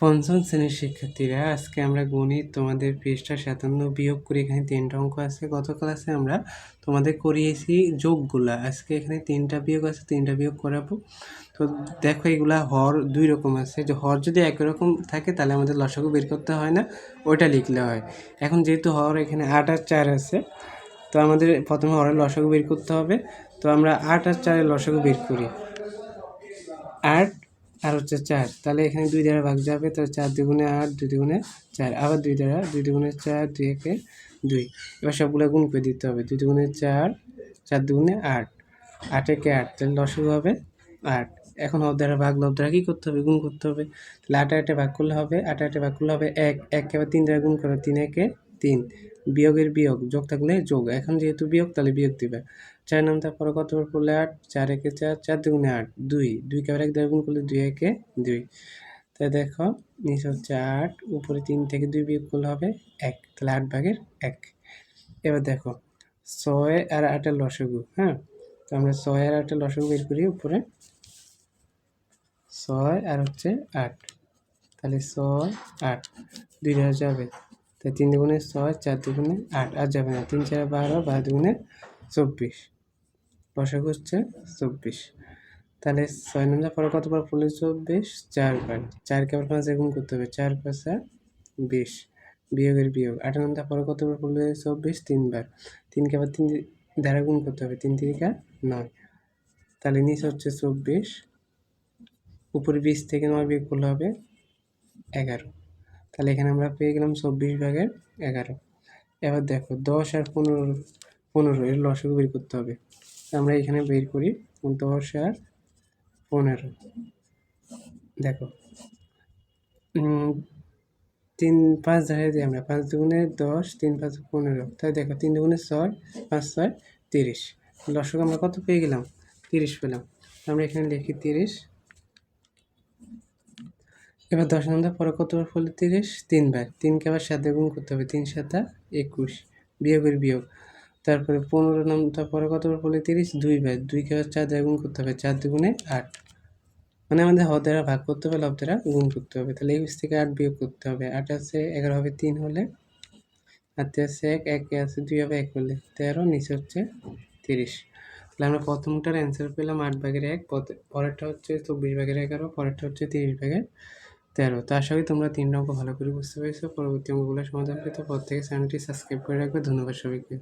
পঞ্চম শ্রেণির শিক্ষার্থীরা, আজকে আমরা গণিত তোমাদের পৃষ্ঠা সাতান্ন বিয়োগ করে এখানে তিনটা অঙ্ক আছে। গত ক্লাসে আমরা তোমাদের করিয়েছি যোগগুলা। আজকে এখানে তিনটা বিয়োগ আছে, তিনটা বিয়োগ করাবো। তো দেখো এগুলা হর দুই রকম আছে। যে হর যদি একই রকম থাকে, তাহলে আমাদের লসাগু বের করতে হয় না, ওইটা লিখলে হয়। এখন যেহেতু হর এখানে আট আর চার আছে, তো আমাদের প্রথমে হরের লসাগু বের করতে হবে। তো আমরা আট আর চারের লসাগু বের করি। আট আর হচ্ছে চার। তাহলে এখানে দুই দ্বারা ভাগ যাবে, তাহলে চার দুগুণে আট, দুই দুগুণে চার, আবার দুই দ্বারা দুই দুগুণে চার, দুই একে দুই। এবার সবগুলো গুণ করে দিতে হবে, দুই দুগুণে চার চার দুগুণে আট। আট একে আট, তাহলে লসগু হবে আট। এখন হব দ্বারা ভাগ লব দ্বারা কী করতে হবে? গুণ করতে হবে। তাহলে আটা আটে ভাগ করলে হবে, আটা আটে ভাগ করলে হবে এক এক আবার তিন দ্বারা গুণ করো, তিন একে তিন। বিয়োগের বিয়োগ, যোগ থাকলে যোগ। এখন যেহেতু বিয়োগ, তাহলে বিয়োগ দিবে। চার নাম তারপরে কতবার করলে আট? চার একে চার চার দুগুণে আট, দুই। দুইকে আবার এক দ্বারা গুণ করলে দুই একে দুই। তাই দেখো, নিচে হচ্ছে আট, উপরে তিন থেকে দুই বিয়োগ করলে হবে এক। তাহলে আট ভাগের এক। এবার দেখো, ছয় আর আটের লসগু হ্যাঁ? তো আমরা ছয় আর আটের লসগু বের করি উপরে। ছয় আর হচ্ছে আট। তাহলে ছয়, আট। দুই দ্বারা যাবে তাই তিন দুগুণে ছয়, চার দুগুণে আট। আর যাবে না। তিন চার বারো বারো দুগুণে চব্বিশ। লসাগু হচ্ছে চব্বিশ। তাহলে ছয় নম্বর পরে কতবার পড়লে চব্বিশ? চারবার চারকে আবার পাঁচে গুণ করতে হবে। চার পাঁচা বিশ। বিয়োগের বিয়োগ। আট নম্বর পরে কতবার পড়লে চব্বিশ? তিনবার তিনকে আবার তিন দ্বারা গুণ করতে হবে। তিন তিরিকা নয়। তাহলে নিচে হচ্ছে চব্বিশ। উপরে বিশ থেকে নয় বিয়োগ করলে হবে এগারো। তাহলে এখানে আমরা পেয়ে গেলাম চব্বিশ ভাগের এগারো। এবার দেখো দশ আর পনেরো পনেরো এর লসগু বের করতে হবে। আমরা এখানে বের করি দশ আর পনেরো। দেখো। তিন পাঁচ ধরে দিই আমরা। পাঁচ দুগুণে দশ, তিন পাঁচ পনেরো। তাই দেখো, তিন দুগুণে ছয়, পাঁচ ছয়, তিরিশ। লসক আমরা কত পেয়ে গেলাম? তিরিশ পেলাম। আমরা এখানে লিখি তিরিশ। এবার দশ নম্বর পরে কতবার ফলে তিরিশ? তিনবার। তিনকে আবার সাথে গুণ করতে হবে। তিন সাতা একুশ। বিয়োগের বিয়োগ। তারপরে পনেরো নামটা পরে কতবার ফলে তিরিশ, দুই দুইবার দুইকে আবার চার দ্বারা গুণ করতে হবে। চার দুগুণে আট। মানে আমাদের হ দ্বারা ভাগ করতে হবে লব দ্বারা গুণ করতে হবে। তাহলে একুশ থেকে আট বিয়োগ করতে হবে। আট আছে এগারো হবে তিন হলে। হাতে আছে এক, একে আছে দুই হবে এক হলে। তেরো, নিচে হচ্ছে তিরিশ। তাহলে আমরা প্রথমটার অ্যান্সার পেলাম আট ভাগের এক পরেরটা হচ্ছে চব্বিশ ভাগের এগারো, পরেরটা হচ্ছে তিরিশ ভাগের তেরো। তো আশা করি তোমরা তিনটা অঙ্ক ভালো করে বুঝতে পেরেছ। পরবর্তী অঙ্কগুলো সমাধান পেতে পর থেকে চ্যানেলটি সাবস্ক্রাইব করে রাখবে। ধন্যবাদ সবাইকে।